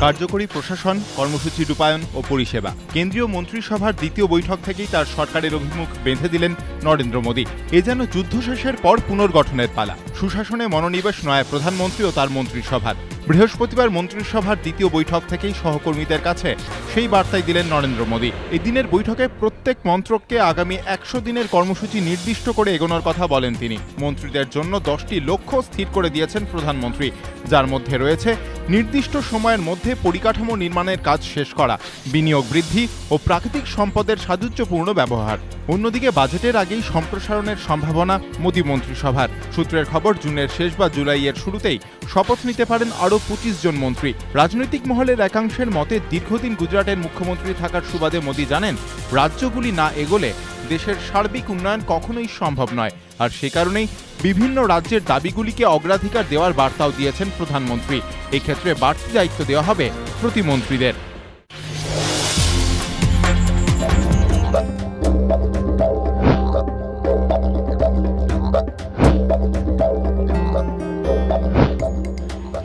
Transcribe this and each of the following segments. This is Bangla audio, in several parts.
কার্যকরী প্রশাসন, কর্মসূচি রূপায়ণ ও পরিষেবা। কেন্দ্রীয় মন্ত্রিসভার দ্বিতীয় বৈঠক থেকেই তার সরকারের অভিমুখ বেঁধে দিলেন নরেন্দ্র মোদী। এ যেন যুদ্ধ শেষের পর পুনর্গঠনের পালা। সুশাসনে মনোনিবেশ নয় প্রধানমন্ত্রী ও তার মন্ত্রিসভার। বৃহস্পতিবার মন্ত্রিসভার দ্বিতীয় বৈঠক থেকেই সহকর্মীদের কাছে সেই বার্তাই দিলেন নরেন্দ্র মোদী। এই দিনের বৈঠকে প্রত্যেক মন্ত্রককে আগামী একশো দিনের কর্মসূচি নির্দিষ্ট করে এগোনোর কথা বলেন তিনি। মন্ত্রীদের জন্য দশটি লক্ষ্য স্থির করে দিয়েছেন প্রধানমন্ত্রী। যার মধ্যে রয়েছে নির্দিষ্ট সময়ের মধ্যে পরিকাঠামো নির্মাণের কাজ শেষ করা, বিনিয়োগ বৃদ্ধি ও প্রাকৃতিক সম্পদের সাযুজ্যপূর্ণ ব্যবহার। অন্যদিকে বাজেটের আগেই সম্প্রসারণের সম্ভাবনা মোদী মন্ত্রিসভার। সূত্রের খবর, জুনের শেষ বা জুলাইয়ের শুরুতেই শপথ নিতে পারেন আরও পঁচিশ জন মন্ত্রী। রাজনৈতিক মহলের একাংশের মতে, দীর্ঘদিন গুজরাটের মুখ্যমন্ত্রী থাকার সুবাদে মোদী জানেন, রাজ্যগুলি না এগোলে দেশের সার্বিক উন্নয়ন কখনোই সম্ভব নয়। আর সে কারণেই বিভিন্ন রাজ্যের দাবিগুলিকে অগ্রাধিকার দেওয়ার বার্তাও দিয়েছেন প্রধানমন্ত্রী। এক্ষেত্রে বাড়তি দায়িত্ব দেওয়া হবে প্রতিমন্ত্রীদের।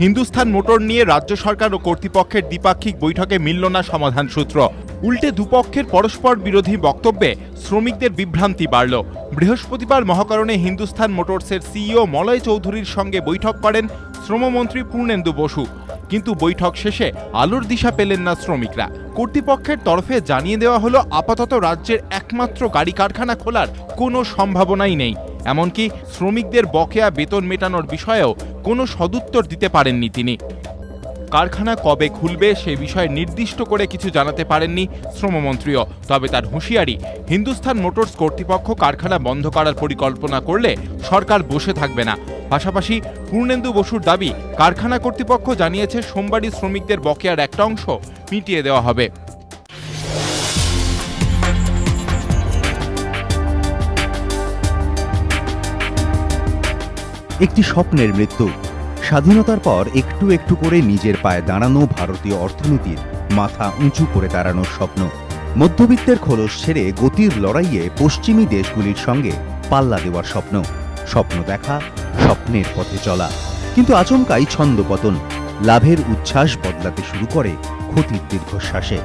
হিন্দুস্থান মোটর নিয়ে রাজ্য সরকার ও কর্তৃপক্ষের দ্বিপাক্ষিক বৈঠকে মিলল না সমাধান সূত্র। উল্টে দুপক্ষের পরস্পর বিরোধী বক্তব্যে শ্রমিকদের বিভ্রান্তি বাড়ল। বৃহস্পতিবার মহাকরণে হিন্দুস্থান মোটরসের সিইও মলয় চৌধুরীর সঙ্গে বৈঠক করেন শ্রমমন্ত্রী পূর্ণেন্দু বসু। কিন্তু বৈঠক শেষে আলোর দিশা পেলেন না শ্রমিকরা। কর্তৃপক্ষের তরফে জানিয়ে দেওয়া হলো, আপাতত রাজ্যের একমাত্র গাড়ি কারখানা খোলার কোনো সম্ভাবনাই নেই। এমনকি শ্রমিকদের বকেয়া বেতন মেটানোর বিষয়েও কোনো সদুত্তর দিতে পারেননি তিনি। কারখানা কবে খুলবে সে বিষয়ে নির্দিষ্ট করে কিছু জানাতে পারেননি শ্রমমন্ত্রীও। তবে তার হুঁশিয়ারি, হিন্দুস্থান মোটরস কর্তৃপক্ষ কারখানা বন্ধ করার পরিকল্পনা করলে সরকার বসে থাকবে না। পাশাপাশি পূর্ণেন্দু বসুর দাবি, কারখানা কর্তৃপক্ষ জানিয়েছে সোমবারই শ্রমিকদের বকেয়ার একটা অংশ মিটিয়ে দেওয়া হবে। একটি স্বপ্নের মৃত্যু। স্বাধীনতার পর একটু একটু করে নিজের পায়ে দাঁড়ানো ভারতীয় অর্থনীতির মাথা উঁচু করে দাঁড়ানোর স্বপ্ন। মধ্যবিত্তের খোলস ছেড়ে গতির লড়াইয়ে পশ্চিমী দেশগুলির সঙ্গে পাল্লা দেওয়ার স্বপ্ন। স্বপ্ন দেখা স্বপ্নের পথে চলা। কিন্তু আচমকাই ছন্দপতন লাভের উচ্ছ্বাস বদলাতে শুরু করে ক্ষতির দীর্ঘশ্বাসে।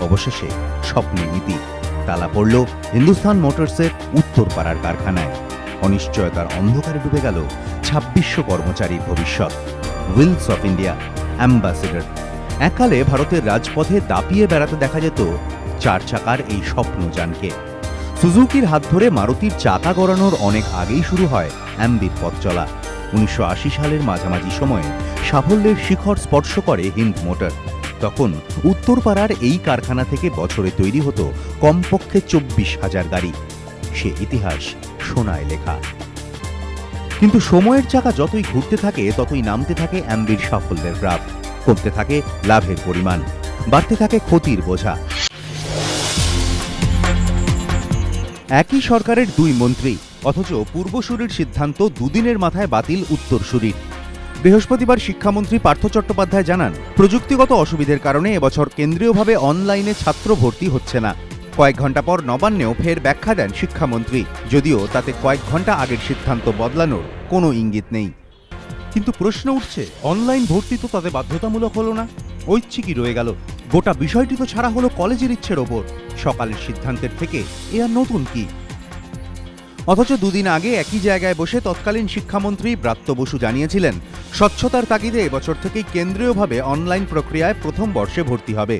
অবশেষে স্বপ্নে নীতি, তালা পড়ল হিন্দুস্তান মোটরসের উত্তরপাড়ার কারখানায়। অনিশ্চয়তার অন্ধকারে ডুবে গেল ছাব্বিশশো কর্মচারীর ভবিষ্যৎ। Wills of India, ambassador. এককালে ভারতের রাজপথে দাপিয়ে বেড়াতে দেখা যেত চার চাকার এই স্বপ্নযানকে। সুজুকির হাত ধরে মারুতির চাকা গড়ানোর অনেক আগেই শুরু হয় অ্যাম্বির পথ চলা। উনিশশো আশি সালের মাঝামাঝি সময়ে সাফল্যের শিখর স্পর্শ করে হিন্দ মোটর। তখন উত্তরপাড়ার এই কারখানা থেকে বছরে তৈরি হতো কমপক্ষে চব্বিশ হাজার গাড়ি। সে ইতিহাস সোনায় লেখা। কিন্তু সময়ের চাকা যতই ঘুরতে থাকে, ততই নামতে থাকে অ্যাম্বির সাফল্যের গ্রাফ। কমতে থাকে লাভের পরিমাণ। বাড়তে থাকে ক্ষতির বোঝা। একই সরকারের দুই মন্ত্রী, অথচ পূর্বসূরির সিদ্ধান্ত দুদিনের মাথায় বাতিল উত্তরসূরির। বৃহস্পতিবার শিক্ষামন্ত্রী পার্থ চট্টোপাধ্যায় জানান, প্রযুক্তিগত অসুবিধের কারণে এবছর কেন্দ্রীয়ভাবে অনলাইনে ছাত্র ভর্তি হচ্ছে না। কয়েক ঘণ্টা পর নবান্নেও ফের ব্যাখ্যা দেন শিক্ষামন্ত্রী, যদিও তাতে কয়েক ঘণ্টা আগের সিদ্ধান্ত বদলানোর কোনো ইঙ্গিত নেই। কিন্তু প্রশ্ন উঠছে, অনলাইন ভর্তি তো তাতে বাধ্যতামূলক হলো না, ঐচ্ছিকই রয়ে গেল। গোটা বিষয়টি তো ছাড়া হলো কলেজের ইচ্ছের ওপর। সকালের সিদ্ধান্তের থেকে এ আর নতুন কি? অথচ দুদিন আগে একই জায়গায় বসে তৎকালীন শিক্ষামন্ত্রী ব্রাত্য বসু জানিয়েছিলেন, স্বচ্ছতার তাগিদে এবছর থেকেই কেন্দ্রীয়ভাবে অনলাইন প্রক্রিয়ায় প্রথম বর্ষে ভর্তি হবে।